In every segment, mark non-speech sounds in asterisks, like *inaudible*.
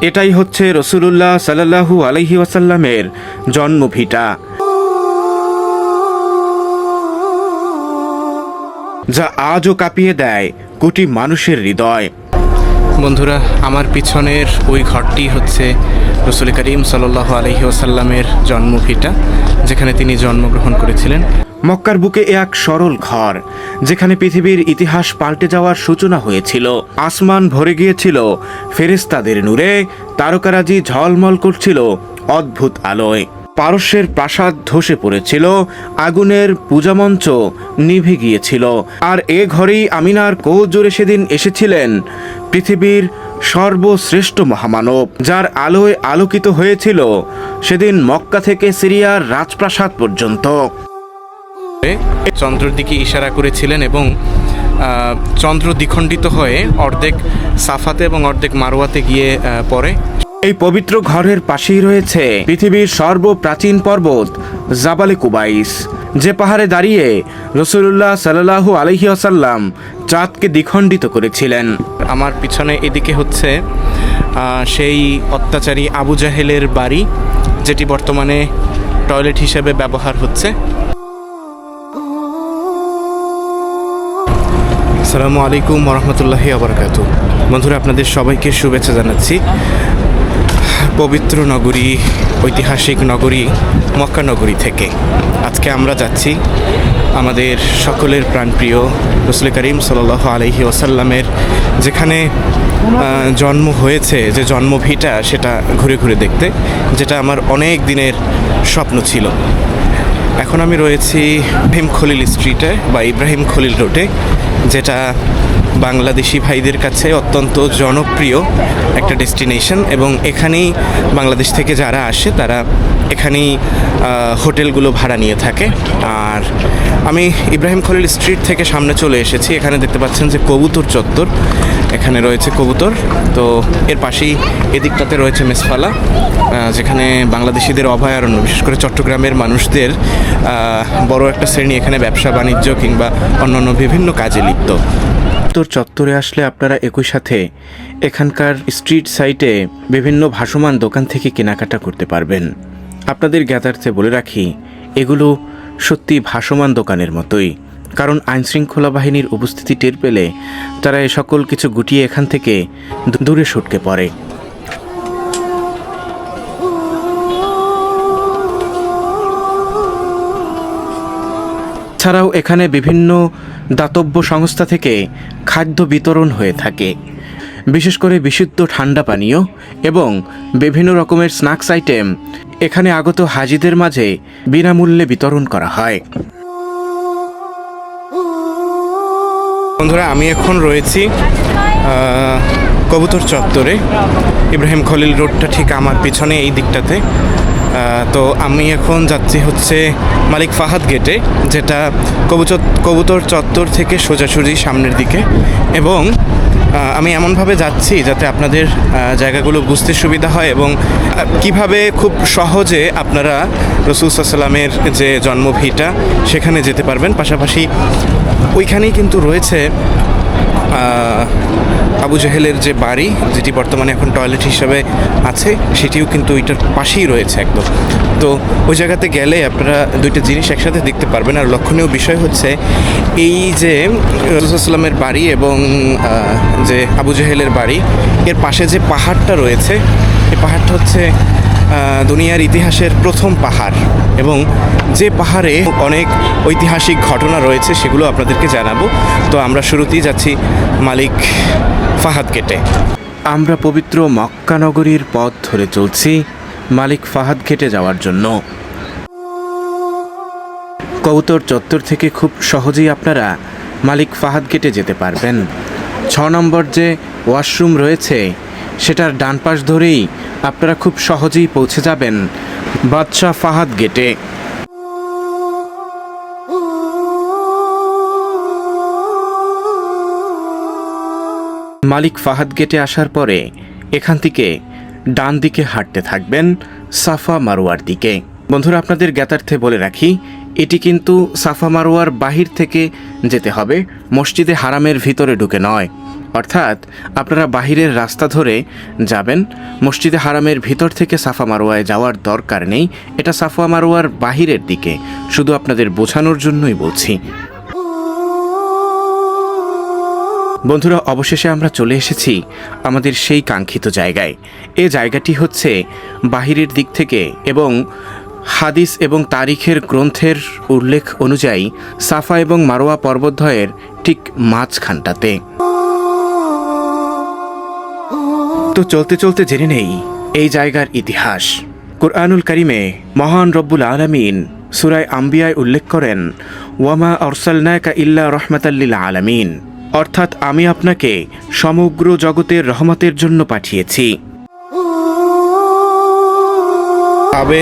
এটাই হচ্ছে রসুলুল্লাহ সাল্লাহু আলহি ওয়াসাল্লামের জন্মভিটা। যা আজও কাঁপিয়ে দেয় কোটি মানুষের হৃদয়। বন্ধুরা, আমার পিছনের ওই ঘরটি হচ্ছে রসুল করিম সাল্লাহ আলহি ওসাল্লামের জন্মভিটা, যেখানে তিনি জন্মগ্রহণ করেছিলেন। মক্কার বুকে এক সরল ঘর, যেখানে পৃথিবীর ইতিহাস পাল্টে যাওয়ার সূচনা হয়েছিল। আসমান ভরে গিয়েছিল ফেরেস্তাদের নূরে, তারকারাজি ঝলমল করছিল, অদ্ভুত আলোয়। পারস্যের প্রাসাদ ধসে পড়েছিল, আগুনের পূজামঞ্চ নিভে গিয়েছিল। আর এ ঘরেই আমিনার কোল জোরে সেদিন এসেছিলেন পৃথিবীর সর্বশ্রেষ্ঠ মহামানব, যার আলোয় আলোকিত হয়েছিল সেদিন মক্কা থেকে সিরিয়ার রাজপ্রাসাদ পর্যন্ত। চন্দ্রের দিকে ইশারা করেছিলেন এবং চন্দ্র দ্বিখণ্ডিত হয়ে অর্ধেক সাফাতে এবং অর্ধেক মারোয়াতে গিয়ে পড়ে। এই পবিত্র ঘরের পাশেই রয়েছে পৃথিবীর সর্বপ্রাচীন পর্বত জাবালে কুবাইস যে পাহাড়ে দাঁড়িয়ে রসুল্লাহ সাল্লাহু আলহি আসাল্লাম চাঁদকে দ্বিখণ্ডিত করেছিলেন। আমার পিছনে এদিকে হচ্ছে আহ, সেই অত্যাচারী আবু জাহেলের বাড়ি যেটি বর্তমানে টয়লেট হিসেবে ব্যবহার হচ্ছে। আসসালামু আলাইকুম রহমতুল্লাহি আবরকাতু বন্ধুরা, আপনাদের সবাইকে শুভেচ্ছা জানাচ্ছি। পবিত্র নগরী, ঐতিহাসিক নগরী, মক্কা নগরী থেকে। আজকে আমরা যাচ্ছি আমাদের সকলের প্রাণপ্রিয় রসুল করিম সাল আলহি ওসাল্লামের যেখানে জন্ম হয়েছে, যে জন্মভিটা সেটা ঘুরে ঘুরে দেখতে, যেটা আমার অনেক দিনের স্বপ্ন ছিল। এখন আমি রয়েছি ভীম খলিল স্ট্রিটে বা ইব্রাহিম খলিল রোডে যেটা বাংলাদেশি ভাইদের কাছে অত্যন্ত জনপ্রিয় একটা ডেস্টিনেশন এবং এখানেই বাংলাদেশ থেকে যারা আসে, তারা এখানেই হোটেলগুলো ভাড়া নিয়ে থাকে। আর আমি ইব্রাহিম খলিল স্ট্রিট থেকে সামনে চলে এসেছি। এখানে দেখতে পাচ্ছেন যে কবুতর চত্বর। এখানে রয়েছে কবুতর। তো এর পাশেই এদিকটাতে রয়েছে মেসফালা যেখানে বাংলাদেশিদের অভয়ারণ্য, বিশেষ করে চট্টগ্রামের মানুষদের বড় একটা শ্রেণি এখানে ব্যবসা, বাণিজ্য কিংবা অন্যান্য বিভিন্ন কাজে লিপ্ত। উত্তর চত্বরে আসলে আপনারা একই সাথে এখানকার স্ট্রিট সাইটে বিভিন্ন ভাসমান দোকান থেকে কেনাকাটা করতে পারবেন। আপনাদের জ্ঞাতার্থে বলে রাখি, এগুলো সত্যি ভাসমান দোকানের মতোই। কারণ আইনশৃঙ্খলা বাহিনীর উপস্থিতি টের পেলে তারা এ সকল কিছু গুটিয়ে এখান থেকে দূরে সটকে পড়ে। ছাড়াও এখানে বিভিন্ন দাতব্য সংস্থা থেকে খাদ্য বিতরণ হয়ে থাকে। বিশেষ করে বিশুদ্ধ ঠান্ডা পানীয় এবং বিভিন্ন রকমের স্ন্যাক্স আইটেম এখানে আগত হাজিদের মাঝে বিনামূল্যে বিতরণ করা হয়। বন্ধুরা আমি এখন রয়েছি কবুতর চত্বরে। ইব্রাহিম খলিল রোডটা ঠিক আমার পিছনে এই দিকটাতে। তো আমি এখন যাচ্ছি হচ্ছে মালিক ফাহাদ গেটে যেটা কবুতর কবুতর চত্বর থেকে সোজাসুজি সামনের দিকে। এবং আমি এমনভাবে যাচ্ছি যাতে আপনাদের জায়গাগুলো বুঝতে সুবিধা হয় এবং কীভাবে খুব সহজে আপনারা রসুল সাল্লামের যে জন্মভিটা সেখানে যেতে পারবেন। পাশাপাশি ওইখানেই কিন্তু রয়েছে আবু জাহেলের যে বাড়ি, যেটি বর্তমানে এখন টয়লেট হিসাবে আছে, সেটিও কিন্তু ওইটার পাশেই রয়েছে একদম। তো ওই জায়গাতে গেলে আপনারা দুইটা জিনিস একসাথে দেখতে পারবেন। আর লক্ষণীয় বিষয় হচ্ছে এই যে রসুলামের বাড়ি এবং যে আবু জাহেলের বাড়ি, এর পাশে যে পাহাড়টা রয়েছে, এই পাহাড়টা হচ্ছে দুনিয়ার ইতিহাসের প্রথম পাহাড়। এবং যে পাহাড়ে অনেক ঐতিহাসিক ঘটনা রয়েছে, সেগুলো আপনাদেরকে জানাব। তো আমরা শুরুতেই যাচ্ছি মালিক ফাহাদ গেটে আমরা পবিত্র মক্কা নগরীর পথ ধরে চলছি মালিক ফাহাদ গেটে যাওয়ার জন্য। কবুতর চত্বর থেকে খুব সহজেই আপনারা মালিক ফাহাদ গেটে যেতে পারবেন। ছ নম্বর যে ওয়াশরুম রয়েছে সেটার ডান পাশ ধরেই আপনারা খুব সহজেই পৌঁছে যাবেন বাদশাহ ফাহাদ গেটে। মালিক ফাহাদ গেটে আসার পরে এখান থেকে ডান দিকে হাঁটতে থাকবেন সাফা মারোয়ার দিকে। বন্ধুরা, আপনাদের জ্ঞাতার্থে বলে রাখি, এটি কিন্তু সাফা মারোয়ার বাহির থেকে যেতে হবে, মসজিদে হারামের ভিতরে ঢুকে নয়। অর্থাৎ আপনারা বাহিরের রাস্তা ধরে যাবেন, মসজিদে হারামের ভিতর থেকে সাফা মারোয়ায় যাওয়ার দরকার নেই, এটা সাফা মারোয়ার বাহিরের দিকে, শুধু আপনাদের বোঝানোর জন্যই বলছি। বন্ধুরা, অবশেষে আমরা চলে এসেছি আমাদের সেই কাঙ্ক্ষিত জায়গায়। এ জায়গাটি হচ্ছে বাহিরের দিক থেকে এবং হাদিস এবং তারিখের গ্রন্থের উল্লেখ অনুযায়ী সাফা এবং মারোয়া পর্বতদ্বয়ের ঠিক মাঝখানটাতে। তো চলতে চলতে জেনে নেই। এই জায়গার ইতিহাস। কোরআনুল করিমে মহান রব্বুল আলমিন সুরায় আম্বিয়ায় উল্লেখ করেন, ওয়ামা অরসালনায়কা ইল্লা রহমাতাল্লিল আলামিন। অর্থাৎ আমি আপনাকে সমগ্র জগতের রহমতের জন্য পাঠিয়েছি। আবে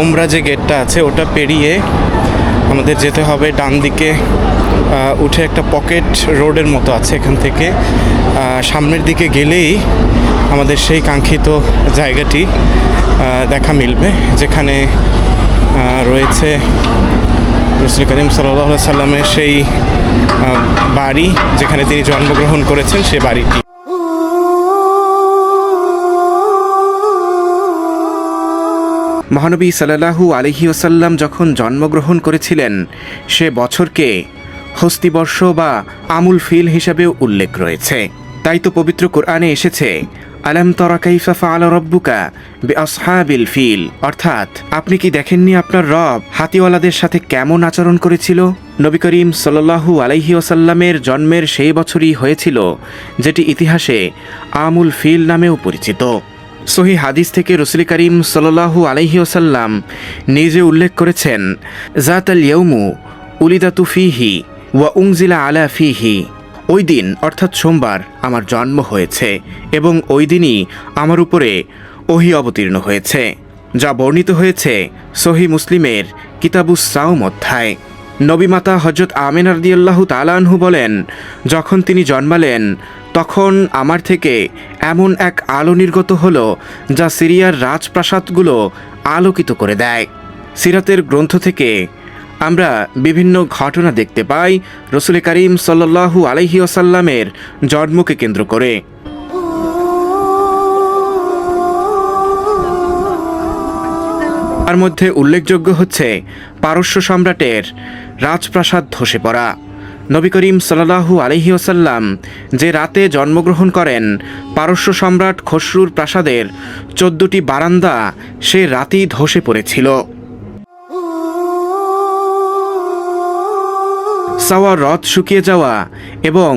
ওমরা যে গেটটা আছে, ওটা পেরিয়ে আমাদের যেতে হবে ডান দিকে উঠে একটা পকেট রোডের মতো আছে এখান থেকে। সামনের দিকে গেলেই আমাদের সেই কাঙ্ক্ষিত জায়গাটি দেখা মিলবে, যেখানে রয়েছে রসুল করিম সাল্লাহ সাল্লামের সেই বাড়ি, যেখানে তিনি জন্মগ্রহণ করেছেন, সে বাড়িটি। মহানবী সাল্লাহু আলহি ওসাল্লাম যখন জন্মগ্রহণ করেছিলেন, সে বছরকে হস্তিবর্ষ বা আমুল ফিল হিসাবেও উল্লেখ রয়েছে। তাই তো পবিত্র কোরআনে এসেছে, আলাম তরা রব্বুকা বে আসহাবিল ফিল অর্থাৎ, আপনি কি দেখেননি আপনার রব হাতিওয়ালাদের সাথে কেমন আচরণ করেছিল? নবী করিম সাল্লাহু আলাইহি ওসাল্লামের জন্মের সেই বছরই হয়েছিল, যেটি ইতিহাসে আমুল ফিল নামেও পরিচিত। সহি হাদিস থেকে রসুল করিম সাল্লাহু আলাইহি ওসাল্লাম নিজে উল্লেখ করেছেন জাত আল ইয়ৌমু উলিদাতু ফিহি ওয়া উংজিলা আলা ফিহি ওই দিন, অর্থাৎ সোমবার, আমার জন্ম হয়েছে এবং ওই দিনই আমার উপরে ওহি অবতীর্ণ হয়েছে, যা বর্ণিত হয়েছে সহি মুসলিমের কিতাবুস সাউম অধ্যায়। নবীমাতা হজরত আমেন আরদিয়াল্লাহু তালানহু বলেন, যখন তিনি জন্মালেন, তখন আমার থেকে এমন এক আলো নির্গত হল, যা সিরিয়ার রাজপ্রাসাদগুলো আলোকিত করে দেয়। সিরাতের গ্রন্থ থেকে আমরা বিভিন্ন ঘটনা দেখতে পাই রসুল করিম সাল্লাহু আলহি আসাল্লামের জন্মকে কেন্দ্র করে। তার মধ্যে উল্লেখযোগ্য হচ্ছে পারস্য সম্রাটের রাজপ্রাসাদ ধসে পড়া। নবী করিম সাল্লাহু আলহি ওসাল্লাম যে রাতে জন্মগ্রহণ করেন, পারস্য সম্রাট খসরুর প্রাসাদের চোদ্দটি বারান্দা সে রাতেই ধসে পড়েছিল। সাওয়া হ্রদ শুকিয়ে যাওয়া এবং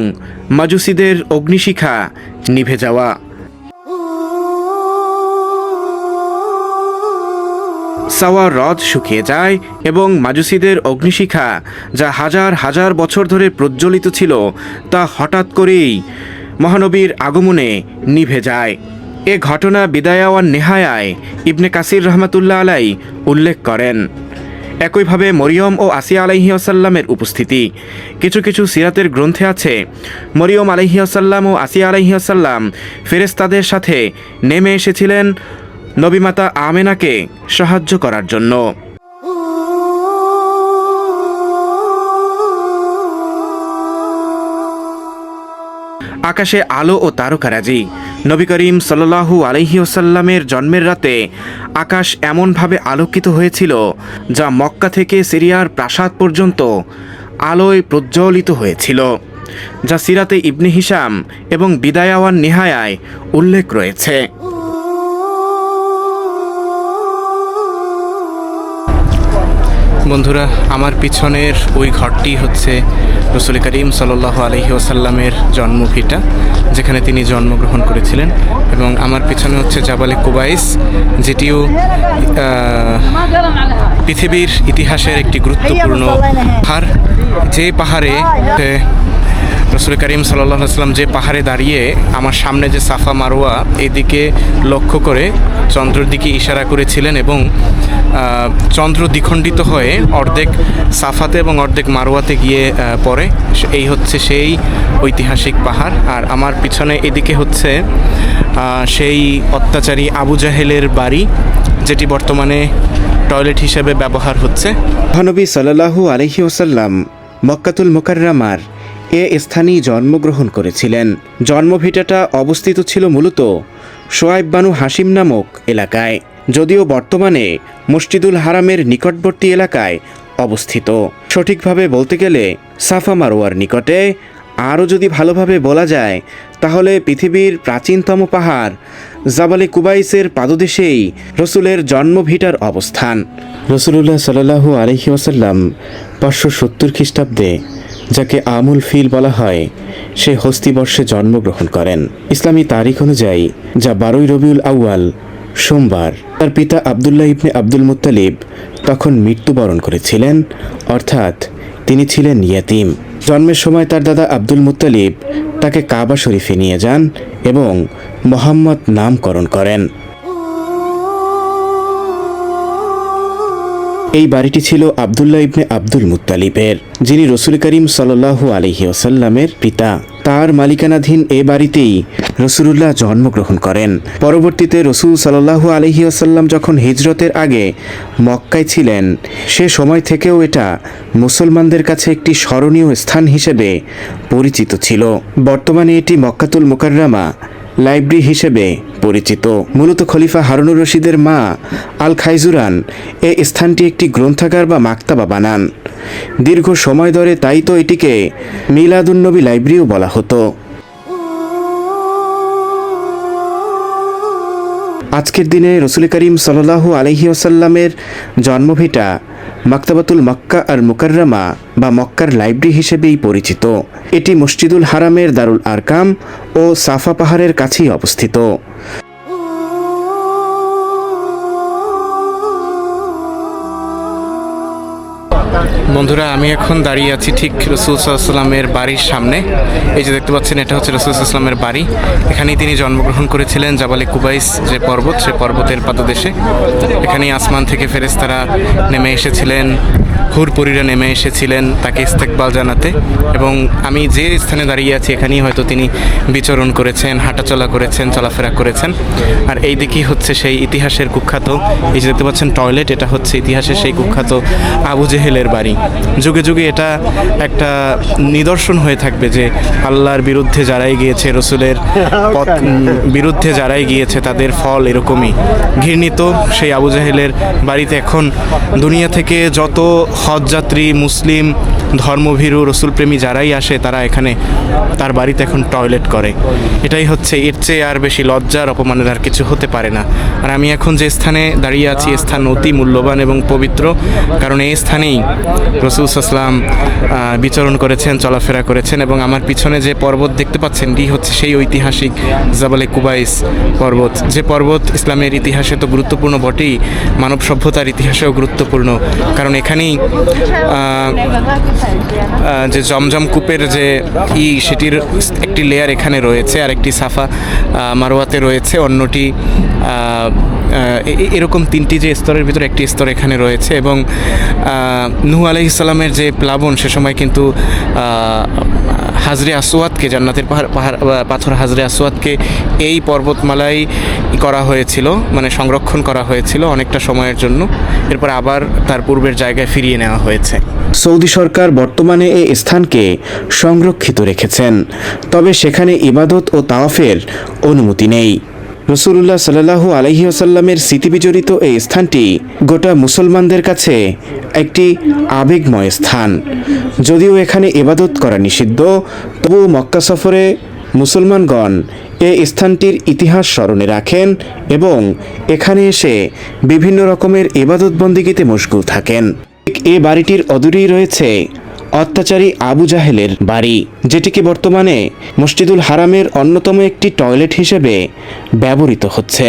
মাজুসিদের অগ্নিশিখা নিভে যাওয়া। সাওয়া হ্রদ শুকিয়ে যায় এবং মাজুসিদের অগ্নিশিখা যা হাজার হাজার বছর ধরে প্রজ্বলিত ছিল তা হঠাৎ করেই মহানবীর আগমনে নিভে যায়। এ ঘটনা বিদায়াওয়ান নেহায়ায় ইবনে কাসির রহমাতুল্লাহ আলাই উল্লেখ করেন। একইভাবে মরিয়ম ও আসিয়া আলাইহিয়াসাল্লামের উপস্থিতি। কিছু কিছু সিরাতের গ্রন্থে আছে, মরিয়ম আলাইহিয়াসাল্লাম ও আসিয়া আলাইহিয়াসাল্লাম ফেরেস্তাদের সাথে নেমে এসেছিলেন নবীমাতা আমেনাকে সাহায্য করার জন্য। আকাশে আলো ও তারকারাজি নবী করিম সাল্লাহু আলহি ওসাল্লামের জন্মের রাতে আকাশ এমনভাবে আলোকিত হয়েছিল যা মক্কা থেকে সিরিয়ার প্রাসাদ পর্যন্ত আলোয় প্রজ্জ্বলিত হয়েছিল, যা সিরাতে ইবনে হিসাম এবং বিদায়াওয়ান নিহায়ায় উল্লেখ রয়েছে। বন্ধুরা, আমার পিছনের ওই ঘরটি হচ্ছে রসুল করিম সাল্লাহ আলহি ওসাল্লামের জন্মভিটা, যেখানে তিনি জন্মগ্রহণ করেছিলেন। এবং আমার পিছনে হচ্ছে জাবালে কুবাইস, যেটিও পৃথিবীর ইতিহাসের একটি গুরুত্বপূর্ণ পাহাড়। যে পাহাড়ে রসুল করিম সাল্লাম যে পাহাড়ে দাঁড়িয়ে আমার সামনে যে সাফা মারোয়া, এদিকে লক্ষ্য করে চন্দ্রের দিকে ইশারা করেছিলেন এবং চন্দ্র দ্বিখণ্ডিত হয়ে অর্ধেক সাফাতে এবং অর্ধেক মারোয়াতে গিয়ে পড়ে। এই হচ্ছে সেই ঐতিহাসিক পাহাড়। আর আমার পিছনে এদিকে হচ্ছে সেই অত্যাচারী আবু জাহেলের বাড়ি, যেটি বর্তমানে টয়লেট হিসেবে ব্যবহার হচ্ছে। মহানবী সাল্লাহু আলহি ওসাল্লাম মক্কাতুল মোকাররামার এ স্থানেই জন্মগ্রহণ করেছিলেন। জন্মভিটাটা অবস্থিত ছিল মূলত সোয়াইব বানু হাসিম নামক এলাকায়, যদিও বর্তমানে মসজিদুল হারামের নিকটবর্তী এলাকায় অবস্থিত। সঠিকভাবে বলতে গেলে সাফা মারোয়ার নিকটে আরও যদি ভালোভাবে বলা যায়, তাহলে পৃথিবীর প্রাচীনতম পাহাড় জাবালে কুবাইসের পাদদেশেই রসুলের জন্মভিটার অবস্থান। রসুলুল্লাহ সাল্লাহু আলহি ওসাল্লাম পাঁচশো সত্তর খ্রিস্টাব্দে যাকে আমুল ফিল বলা হয়, সে হস্তিবর্ষে জন্মগ্রহণ করেন। ইসলামী তারিখ অনুযায়ী, যা বারোই রবিউল আউয়াল, সোমবার, তার পিতা আবদুল্লাহ ইবনে আব্দুল মুত্তালিব তখন মৃত্যুবরণ করেছিলেন, অর্থাৎ তিনি ছিলেন ইয়াতিম। জন্মের সময় তার দাদা আব্দুল মুত্তালিব তাকে কাবা শরীফে নিয়ে যান এবং মোহাম্মদ নামকরণ করেন। এই বাড়িটি ছিল আবদুল্লাহ ইবনে আব্দুল মুত্তালিবের, যিনি রসুল করিম সাল্লাহু আলহি ওসাল্লামের পিতা। তার মালিকানাধীন এ বাড়িতেই রসুলুল্লাহ জন্মগ্রহণ করেন। পরবর্তীতে রসুল সাল্লাহু আলহি আসাল্লাম যখন হিজরতের আগে মক্কায় ছিলেন, সে সময় থেকেও এটা মুসলমানদের কাছে একটি স্মরণীয় স্থান হিসেবে পরিচিত ছিল। বর্তমানে এটি মক্কাতুল মুকাররামা লাইব্রেরি হিসেবে পরিচিত। মূলত খলিফা হারুনুর রশিদের মা আল খাইজুরান এ স্থানটি একটি গ্রন্থাগার বা মাক্তাবা বানান। দীর্ঘ সময় ধরে তাই তো এটিকে মিলাদুন্নবী লাইব্রেরিও বলা হতো। আজকের দিনে রসুল করিম সাল্লাহু আলহি আসাল্লামের জন্মভিটা মাক্তাবাতুল মক্কা আর মুকাররামা বা মক্কার লাইব্রেরি হিসেবেই পরিচিত। এটি মসজিদুল হারামের দারুল আরকাম ও সাফা পাহাড়ের কাছেই অবস্থিত। বন্ধুরা, আমি এখন দাঁড়িয়ে আছি ঠিক রসুল সাল্লামের বাড়ির সামনে। এই যে দেখতে পাচ্ছেন, এটা হচ্ছে রসুল সাল্লামের বাড়ি। এখানেই তিনি জন্মগ্রহণ করেছিলেন জাবালে কুবাইস, যে পর্বত, সে পর্বতের পাদদেশে। এখানেই আসমান থেকে ফেরেস্তারা নেমে এসেছিলেন হুরপুরীরা নেমে এসেছিলেন তাকে ইস্তেকবাল জানাতে। এবং আমি যে স্থানে দাঁড়িয়ে আছি, এখানেই হয়তো তিনি বিচরণ করেছেন, হাঁটাচলা করেছেন, চলাফেরা করেছেন। আর এই দিকেই হচ্ছে সেই ইতিহাসের কুখ্যাত, এই যে দেখতে পাচ্ছেন টয়লেট, এটা হচ্ছে ইতিহাসের সেই কুখ্যাত আবু জেহেলের বাড়ি। যুগে যুগে এটা একটা নিদর্শন হয়ে থাকবে যে আল্লাহর বিরুদ্ধে যারাই গিয়েছে রসুলের *laughs* পথ বিরুদ্ধে যারাই গিয়েছে তাদের ফল এরকমই। ঘৃণিত সেই আবু জাহেলের বাড়িতে এখন দুনিয়া থেকে যত হজযাত্রী মুসলিম ধর্মভীরু রসুলপ্রেমী যারাই আসে তারা এখানে তার বাড়িতে এখন টয়লেট করে। এটাই হচ্ছে এর চেয়ে আর বেশি লজ্জার অপমানের আর কিছু হতে পারে না। আর আমি এখন যে স্থানে দাঁড়িয়ে আছি স্থান অতি মূল্যবান এবং পবিত্র কারণ এই স্থানেই রসুল সাসলাম বিচরণ করেছেন, চলাফেরা করেছেন এবং আমার পিছনে যে পর্বত দেখতে পাচ্ছেন এটি হচ্ছে সেই ঐতিহাসিক জাবালে কুবাইস পর্বত। যে পর্বত ইসলামের ইতিহাসে তো গুরুত্বপূর্ণ বটেই, মানব সভ্যতার ইতিহাসেও গুরুত্বপূর্ণ। কারণ এখানেই যে জমজম কূপের যে ই, সেটির একটি লেয়ার এখানে রয়েছে আর একটি সাফা মারোয়াতে রয়েছে, অন্যটি এরকম তিনটি যে স্তরের ভিতরে একটি স্তর এখানে রয়েছে এবং নুহ আলহ ইসলামের যে প্লাবন সে সময় কিন্তু হাজরে আসওয়াদকে, জান্নাতের পাহাড় পাহাড় পাথর হাজরে আসওয়াদকে এই পর্বতমালাই করা হয়েছিল মানে সংরক্ষণ করা হয়েছিল অনেকটা সময়ের জন্য। এরপর আবার তার পূর্বের জায়গায় ফিরিয়ে নেওয়া হয়েছে। সৌদি সরকার বর্তমানে এই স্থানকে সংরক্ষিত রেখেছেন, তবে সেখানে ইবাদত ও তাওয়াফের অনুমতি নেই। রসুল্লাহ সাল্লাহু আলহি আসাল্লামের স্মৃতিবিজড়িত এই স্থানটি গোটা মুসলমানদের কাছে একটি আবেগময় স্থান। যদিও এখানে এবাদত করা নিষিদ্ধ, তবুও মক্কা সফরে মুসলমানগণ এ স্থানটির ইতিহাস স্মরণে রাখেন এবং এখানে এসে বিভিন্ন রকমের ইবাদত বন্দিগিতে মশগুল থাকেন। এ বাড়িটির অদূরেই রয়েছে অত্যাচারী আবু জাহেলের বাড়ি যেটিকে বর্তমানে মসজিদুল হারামের অন্যতম একটি টয়লেট হিসেবে ব্যবহৃত হচ্ছে।